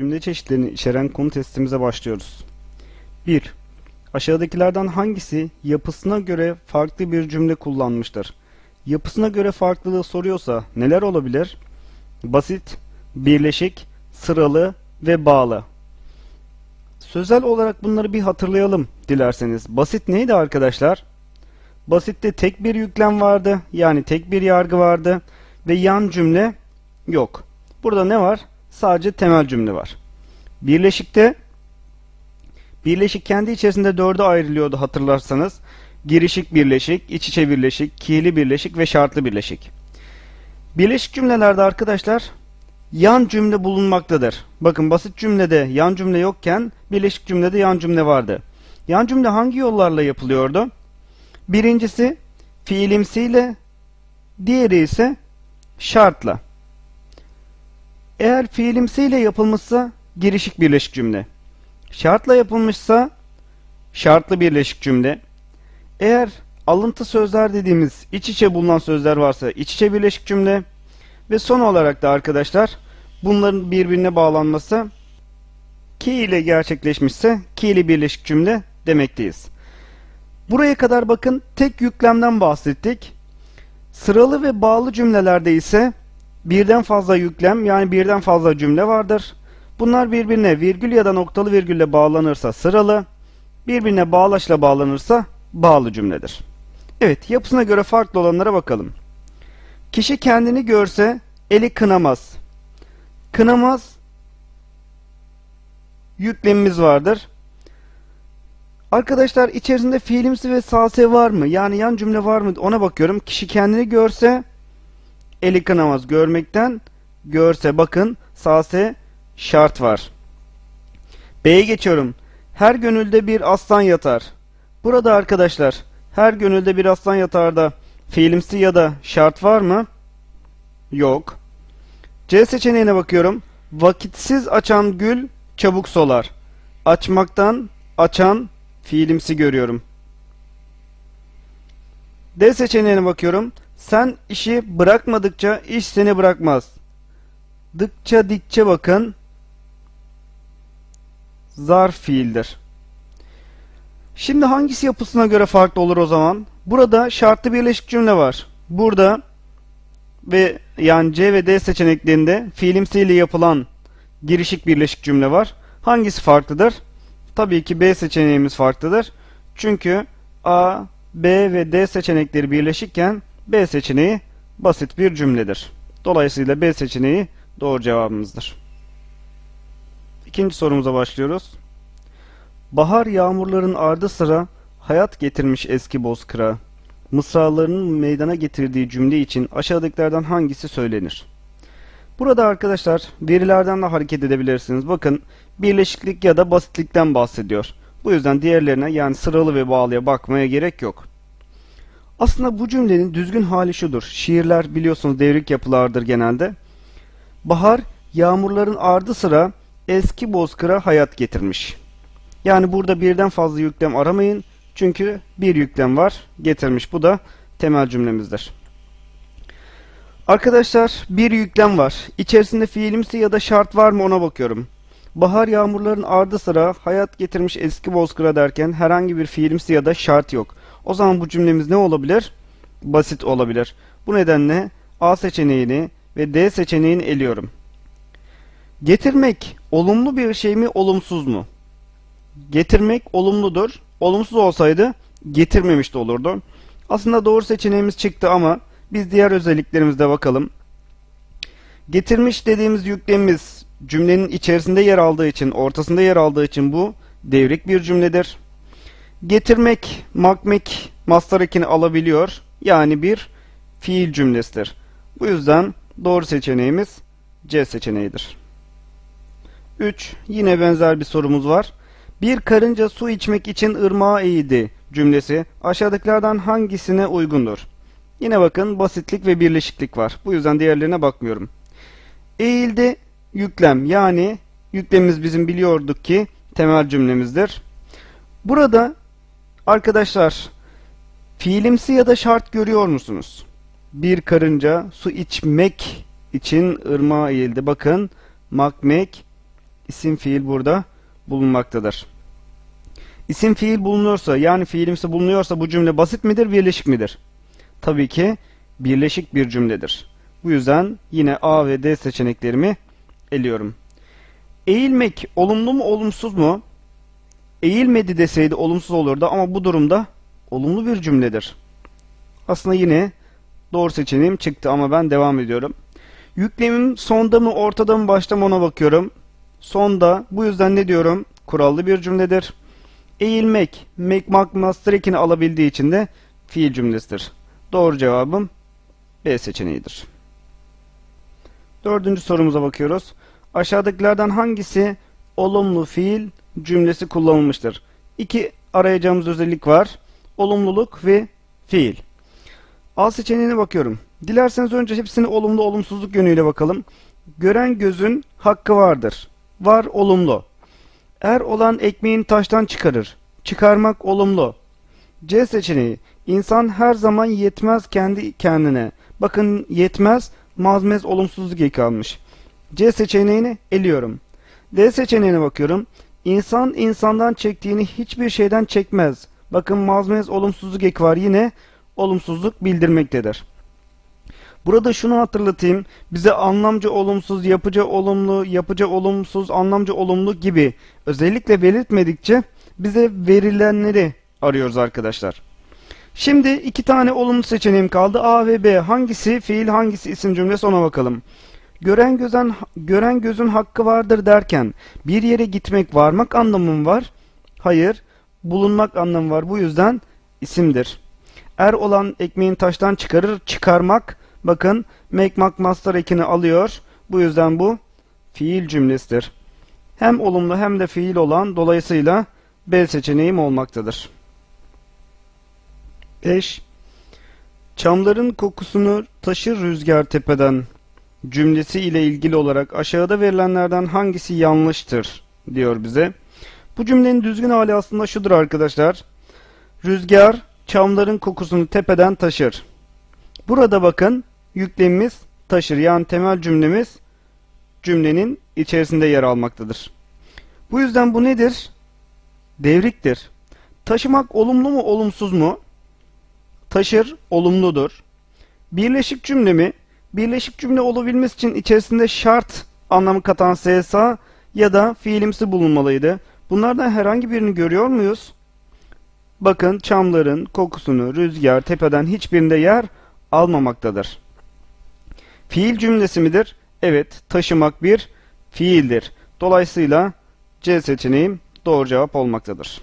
Cümle çeşitlerini içeren konu testimize başlıyoruz. 1. Aşağıdakilerden hangisi yapısına göre farklı bir cümle kullanmıştır? Yapısına göre farklılığı soruyorsa neler olabilir? Basit, birleşik, sıralı ve bağlı. Sözel olarak bunları bir hatırlayalım dilerseniz. Basit neydi arkadaşlar? Basitte tek bir yüklem vardı. Yani tek bir yargı vardı. Ve yan cümle yok. Burada ne var? Sadece temel cümle var. Birleşikte birleşik kendi içerisinde dörde ayrılıyordu hatırlarsanız. Girişik birleşik, iç içe birleşik, ki'li birleşik ve şartlı birleşik. Birleşik cümlelerde arkadaşlar yan cümle bulunmaktadır. Bakın basit cümlede yan cümle yokken birleşik cümlede yan cümle vardı. Yan cümle hangi yollarla yapılıyordu? Birincisi fiilimsiyle, diğeri ise şartla. Eğer fiilimsiyle yapılmışsa girişik birleşik cümle. Şartla yapılmışsa şartlı birleşik cümle. Eğer alıntı sözler dediğimiz iç içe bulunan sözler varsa iç içe birleşik cümle. Ve son olarak da arkadaşlar bunların birbirine bağlanması ki ile gerçekleşmişse ki ile birleşik cümle demekteyiz. Buraya kadar bakın tek yüklemden bahsettik. Sıralı ve bağlı cümlelerde ise birden fazla yüklem yani birden fazla cümle vardır. Bunlar birbirine virgül ya da noktalı virgülle bağlanırsa sıralı, birbirine bağlaçla bağlanırsa bağlı cümledir. Evet, yapısına göre farklı olanlara bakalım. Kişi kendini görse eli kınamaz. Kınamaz yüklemimiz vardır. Arkadaşlar içerisinde fiilimsi ve sase var mı? Yani yan cümle var mı? Ona bakıyorum. Kişi kendini görse eli kınamaz. Görmekten görse bakın sase şart var. B'ye geçiyorum. Her gönülde bir aslan yatar. Burada arkadaşlar her gönülde bir aslan yatarda fiilimsi ya da şart var mı? Yok. C seçeneğine bakıyorum. Vakitsiz açan gül çabuk solar. Açmaktan açan fiilimsi görüyorum. D seçeneğine bakıyorum. Sen işi bırakmadıkça iş seni bırakmaz. Dıkça dikçe bakın. Zarf fiildir. Şimdi hangisi yapısına göre farklı olur o zaman? Burada şartlı birleşik cümle var. Burada ve yani C ve D seçeneklerinde fiilimsiyle yapılan girişik birleşik cümle var. Hangisi farklıdır? Tabii ki B seçeneğimiz farklıdır. Çünkü A, B ve D seçenekleri birleşikken B seçeneği basit bir cümledir. Dolayısıyla B seçeneği doğru cevabımızdır. İkinci sorumuza başlıyoruz. Bahar yağmurların ardı sıra hayat getirmiş eski bozkıra. Mısralarının meydana getirdiği cümle için aşağıdakilerden hangisi söylenir? Burada arkadaşlar verilerden de hareket edebilirsiniz. Bakın birleşiklik ya da basitlikten bahsediyor. Bu yüzden diğerlerine yani sıralı ve bağlıya bakmaya gerek yok. Aslında bu cümlenin düzgün hali şudur. Şiirler biliyorsunuz devrik yapılardır genelde. Bahar yağmurların ardı sıra eski bozkıra hayat getirmiş. Yani burada birden fazla yüklem aramayın. Çünkü bir yüklem var getirmiş. Bu da temel cümlemizdir. Arkadaşlar bir yüklem var. İçerisinde fiilimsi ya da şart var mı ona bakıyorum. Bahar yağmurların ardı sıra hayat getirmiş eski bozkıra derken herhangi bir fiilimsi ya da şart yok. O zaman bu cümlemiz ne olabilir? Basit olabilir. Bu nedenle A seçeneğini ve D seçeneğini eliyorum. Getirmek olumlu bir şey mi olumsuz mu? Getirmek olumludur. Olumsuz olsaydı getirmemiş de olurdu. Aslında doğru seçeneğimiz çıktı ama biz diğer özelliklerimize bakalım. Getirmiş dediğimiz yüklemimiz cümlenin içerisinde yer aldığı için, ortasında yer aldığı için bu devrik bir cümledir. Getirmek, makmek, mastar ekini alabiliyor. Yani bir fiil cümlesidir. Bu yüzden doğru seçeneğimiz C seçeneğidir. 3. Yine benzer bir sorumuz var. Bir karınca su içmek için ırmağa eğildi cümlesi aşağıdakilerden hangisine uygundur? Yine bakın basitlik ve birleşiklik var. Bu yüzden diğerlerine bakmıyorum. Eğildi yüklem yani yüklemimiz bizim biliyorduk ki temel cümlemizdir. Burada arkadaşlar fiilimsi ya da şart görüyor musunuz? Bir karınca su içmek için ırmağa eğildi. Bakın makmek isim fiil burada bulunmaktadır. İsim fiil bulunuyorsa yani fiilimsi bulunuyorsa bu cümle basit midir birleşik midir? Tabii ki birleşik bir cümledir. Bu yüzden yine A ve D seçeneklerimi eliyorum. Eğilmek olumlu mu olumsuz mu? Eğilmedi deseydi olumsuz olurdu ama bu durumda olumlu bir cümledir. Aslında yine doğru seçeneğim çıktı ama ben devam ediyorum. Yüklemim sonda mı ortada mı başta mı ona bakıyorum. Sonda bu yüzden ne diyorum? Kurallı bir cümledir. Eğilmek, make, mak, master ekini alabildiği için de fiil cümlesidir. Doğru cevabım B seçeneğidir. Dördüncü sorumuza bakıyoruz. Aşağıdakilerden hangisi olumlu fiil cümlesi kullanılmıştır? İki arayacağımız özellik var. Olumluluk ve fiil. A seçeneğine bakıyorum. Dilerseniz önce hepsini olumlu olumsuzluk yönüyle bakalım. Gören gözün hakkı vardır. Var olumlu. Er olan ekmeğin taştan çıkarır. Çıkarmak olumlu. C seçeneği. İnsan her zaman yetmez kendi kendine. Bakın yetmez, mazmez olumsuzluk eki almış. C seçeneğini eliyorum. D seçeneğine bakıyorum. İnsan insandan çektiğini hiçbir şeyden çekmez. Bakın mazmez olumsuzluk eki var yine olumsuzluk bildirmektedir. Burada şunu hatırlatayım. Bize anlamcı olumsuz, yapıcı olumlu, yapıcı olumsuz, anlamcı olumlu gibi özellikle belirtmedikçe bize verilenleri arıyoruz arkadaşlar. Şimdi iki tane olumlu seçeneğim kaldı. A ve B. Hangisi fiil, hangisi isim cümlesi ona bakalım. Gören gözün, gören gözün hakkı vardır derken bir yere gitmek, varmak anlamı mı var? Hayır. Bulunmak anlamı var. Bu yüzden isimdir. Er olan ekmeğin taştan çıkarır. Çıkarmak. Bakın make, mak, master ekini alıyor. Bu yüzden bu fiil cümlesidir. Hem olumlu hem de fiil olan dolayısıyla B seçeneğim olmaktadır. 5. Çamların kokusunu taşır rüzgar tepeden cümlesi ile ilgili olarak aşağıda verilenlerden hangisi yanlıştır diyor bize. Bu cümlenin düzgün hali aslında şudur arkadaşlar. Rüzgar çamların kokusunu tepeden taşır. Burada bakın yüklemimiz taşır yani temel cümlemiz cümlenin içerisinde yer almaktadır. Bu yüzden bu nedir? Devriktir. Taşımak olumlu mu olumsuz mu? Taşır olumludur. Birleşik cümle mi? Birleşik cümle olabilmesi için içerisinde şart anlamı katan SSA ya da fiilimsi bulunmalıydı. Bunlardan herhangi birini görüyor muyuz? Bakın çamların kokusunu rüzgar tepeden hiçbirinde yer almamaktadır. Fiil cümlesi midir? Evet, taşımak bir fiildir. Dolayısıyla C seçeneğim doğru cevap olmaktadır.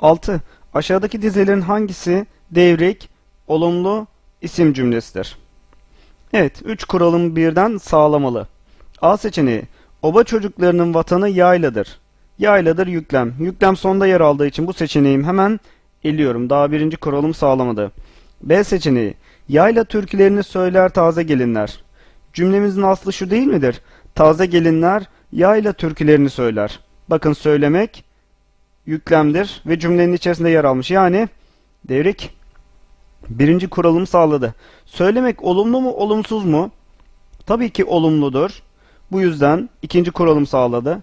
6. Aşağıdaki dizelerin hangisi devrik, olumlu isim cümlesidir? Evet, 3 kuralım birden sağlamalı. A seçeneği, oba çocuklarının vatanı yayladır. Yayladır yüklem. Yüklem sonda yer aldığı için bu seçeneğim hemen eliyorum. Daha birinci kuralım sağlamadı. B seçeneği, yayla türkülerini söyler taze gelinler. Cümlemizin aslı şu değil midir? Taze gelinler yayla türkülerini söyler. Bakın söylemek yüklemdir ve cümlenin içerisinde yer almış. Yani devrik birinci kuralımı sağladı. Söylemek olumlu mu olumsuz mu? Tabii ki olumludur. Bu yüzden ikinci kuralım sağladı.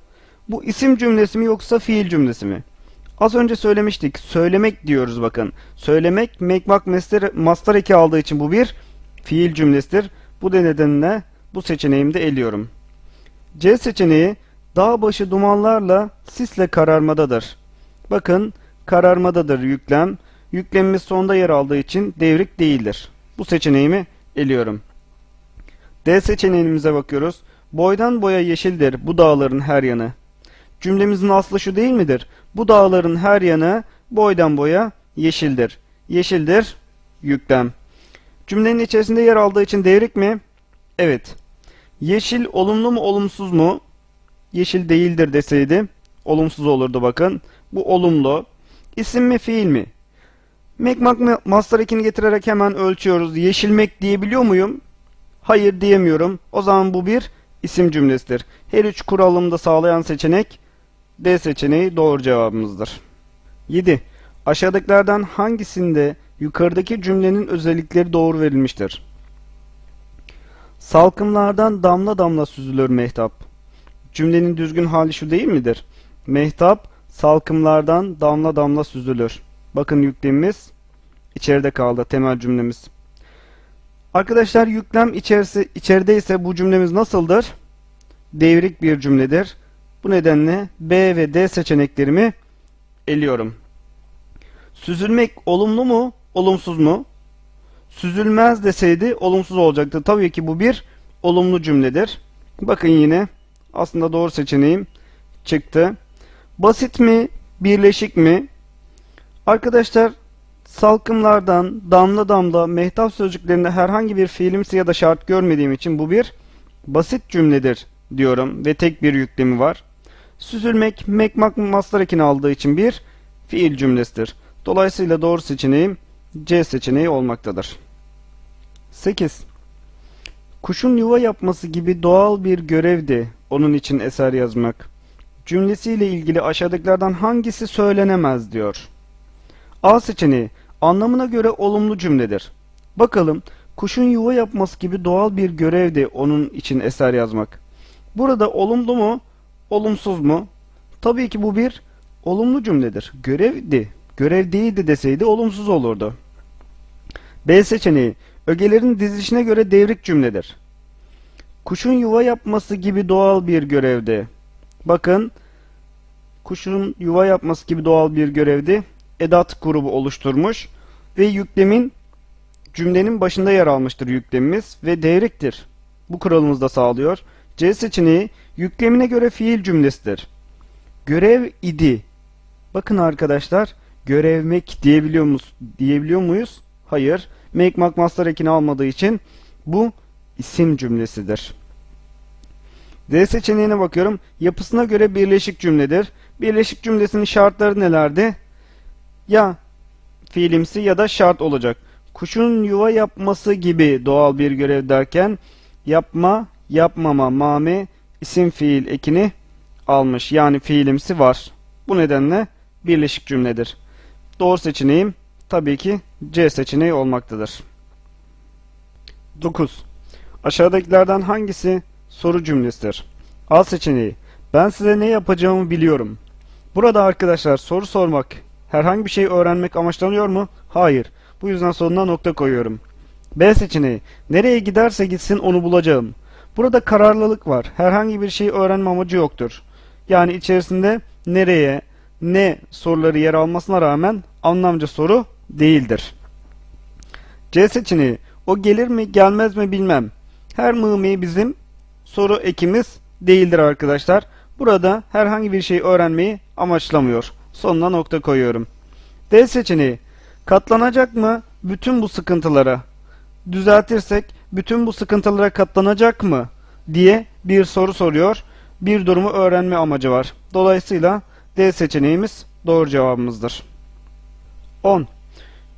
Bu isim cümlesi mi yoksa fiil cümlesi mi? Az önce söylemiştik. Söylemek diyoruz bakın. Söylemek make mak master, master eki aldığı için bu bir fiil cümlesidir. Bu nedenle bu seçeneğimi de eliyorum. C seçeneği dağ başı dumanlarla sisle kararmadadır. Bakın kararmadadır yüklem. Yüklemimiz sonda yer aldığı için devrik değildir. Bu seçeneğimi eliyorum. D seçeneğimize bakıyoruz. Boydan boya yeşildir bu dağların her yanı. Cümlemizin aslı şu değil midir? Bu dağların her yanı boydan boya yeşildir. Yeşildir yüklem. Cümlenin içerisinde yer aldığı için devrik mi? Evet. Yeşil olumlu mu olumsuz mu? Yeşil değildir deseydi olumsuz olurdu bakın. Bu olumlu. İsim mi fiil mi? Mekmak master ekini getirerek hemen ölçüyoruz. Yeşilmek diyebiliyor muyum? Hayır diyemiyorum. O zaman bu bir isim cümlesidir. Her üç kuralımı da sağlayan seçenek D seçeneği doğru cevabımızdır. 7. Aşağıdakilerden hangisinde yukarıdaki cümlenin özellikleri doğru verilmiştir? Salkımlardan damla damla süzülür mehtap. cümlenin düzgün hali şu değil midir? Mehtap salkımlardan damla damla süzülür. Bakın yüklemimiz içeride kaldı temel cümlemiz. Arkadaşlar yüklem içerisi içerideyse bu cümlemiz nasıldır? Devrik bir cümledir. Bu nedenle B ve D seçeneklerimi eliyorum. Süzülmek olumlu mu, olumsuz mu? Süzülmez deseydi olumsuz olacaktı. Tabii ki bu bir olumlu cümledir. Bakın yine aslında doğru seçeneğim çıktı. Basit mi, birleşik mi? Arkadaşlar salkımlardan damla damla mehtap sözcüklerinde herhangi bir fiilimsi ya da şart görmediğim için bu bir basit cümledir diyorum ve tek bir yüklemi var. Süzülmek mekmak mastar ekini aldığı için bir fiil cümlesidir. Dolayısıyla doğru seçeneğim C seçeneği olmaktadır. 8. Kuşun yuva yapması gibi doğal bir görevdi onun için eser yazmak. Cümlesiyle ilgili aşağıdakilerden hangisi söylenemez diyor. A seçeneği anlamına göre olumlu cümledir. Bakalım kuşun yuva yapması gibi doğal bir görevdi onun için eser yazmak. Burada olumlu mu, olumsuz mu? Tabii ki bu bir olumlu cümledir. Görevdi. Görev değildi deseydi olumsuz olurdu. B seçeneği ögelerin dizilişine göre devrik cümledir. Kuşun yuva yapması gibi doğal bir görevdi. Bakın kuşun yuva yapması gibi doğal bir görevdi. Edat grubu oluşturmuş ve yüklemin cümlenin başında yer almıştır yüklemimiz ve devriktir. Bu kuralımız da sağlıyor. C seçeneği yüklemine göre fiil cümlesidir. Görev idi. Bakın arkadaşlar görevmek diyebiliyor muyuz? Diyebiliyor muyuz? Hayır. Make mak master ekini almadığı için bu isim cümlesidir. D seçeneğine bakıyorum. Yapısına göre birleşik cümledir. Birleşik cümlesinin şartları nelerdi? Ya fiilimsi ya da şart olacak. Kuşun yuva yapması gibi doğal bir görev derken yapma, yapmama, mame isim fiil ekini almış. Yani fiilimsi var. Bu nedenle birleşik cümledir. Doğru seçeneğim tabii ki C seçeneği olmaktadır. 9. Aşağıdakilerden hangisi soru cümlesidir? A seçeneği. Ben size ne yapacağımı biliyorum. Burada arkadaşlar soru sormak, herhangi bir şey öğrenmek amaçlanıyor mu? Hayır. Bu yüzden sonuna nokta koyuyorum. B seçeneği. Nereye giderse gitsin onu bulacağım. Burada kararlılık var. Herhangi bir şey öğrenme amacı yoktur. Yani içerisinde nereye, ne soruları yer almasına rağmen anlamca soru değildir. C seçeneği. O gelir mi gelmez mi bilmem. Her mımi bizim soru ekimiz değildir arkadaşlar. Burada herhangi bir şey öğrenmeyi amaçlamıyor. Sonuna nokta koyuyorum. D seçeneği. Katlanacak mı bütün bu sıkıntılara? Düzeltirsek bütün bu sıkıntılara katlanacak mı diye bir soru soruyor. Bir durumu öğrenme amacı var. Dolayısıyla D seçeneğimiz doğru cevabımızdır. 10.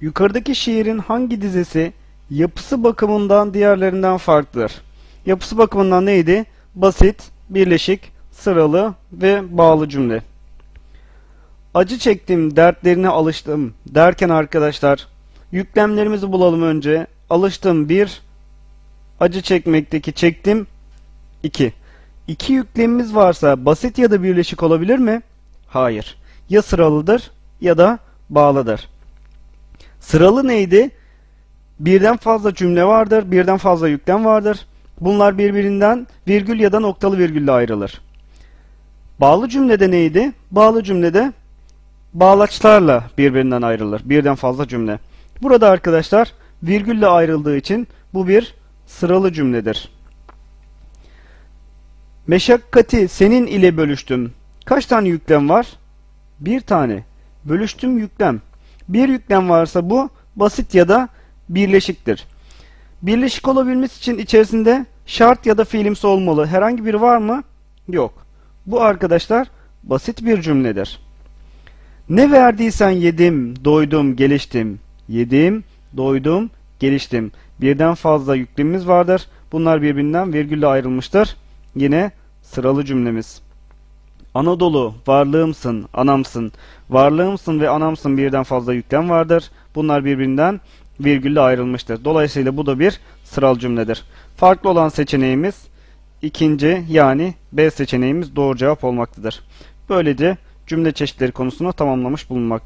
Yukarıdaki şiirin hangi dizesi yapısı bakımından diğerlerinden farklıdır? Yapısı bakımından neydi? Basit, birleşik, sıralı ve bağlı cümle. Acı çektim, dertlerine alıştım derken arkadaşlar yüklemlerimizi bulalım önce. Alıştım 1, acı çekmekteki çektim 2. İki yüklemimiz varsa basit ya da birleşik olabilir mi? Hayır. Ya sıralıdır ya da bağlıdır. Sıralı neydi? Birden fazla cümle vardır, birden fazla yüklem vardır. Bunlar birbirinden virgül ya da noktalı virgülle ayrılır. Bağlı cümlede neydi? Bağlı cümlede bağlaçlarla birbirinden ayrılır. Birden fazla cümle. Burada arkadaşlar virgülle ayrıldığı için bu bir sıralı cümledir. Meşakkati senin ile bölüştüm. Kaç tane yüklem var? Bir tane. Bölüştüm yüklem. Bir yüklem varsa bu basit ya da birleşiktir. Birleşik olabilmesi için içerisinde şart ya da fiilimsi olmalı. Herhangi biri var mı? Yok. Bu arkadaşlar basit bir cümledir. Ne verdiysen yedim, doydum, geliştim. Yedim, doydum, geliştim. Birden fazla yüklemimiz vardır. Bunlar birbirinden virgülle ayrılmıştır. Yine sıralı cümlemiz. Anadolu, varlığımsın, anamsın. Varlığımsın ve anamsın birden fazla yüklem vardır. Bunlar birbirinden virgülle ayrılmıştır. Dolayısıyla bu da bir sıralı cümledir. Farklı olan seçeneğimiz ikinci yani B seçeneğimiz doğru cevap olmaktadır. Böylece cümle çeşitleri konusunu tamamlamış bulunmaktadır.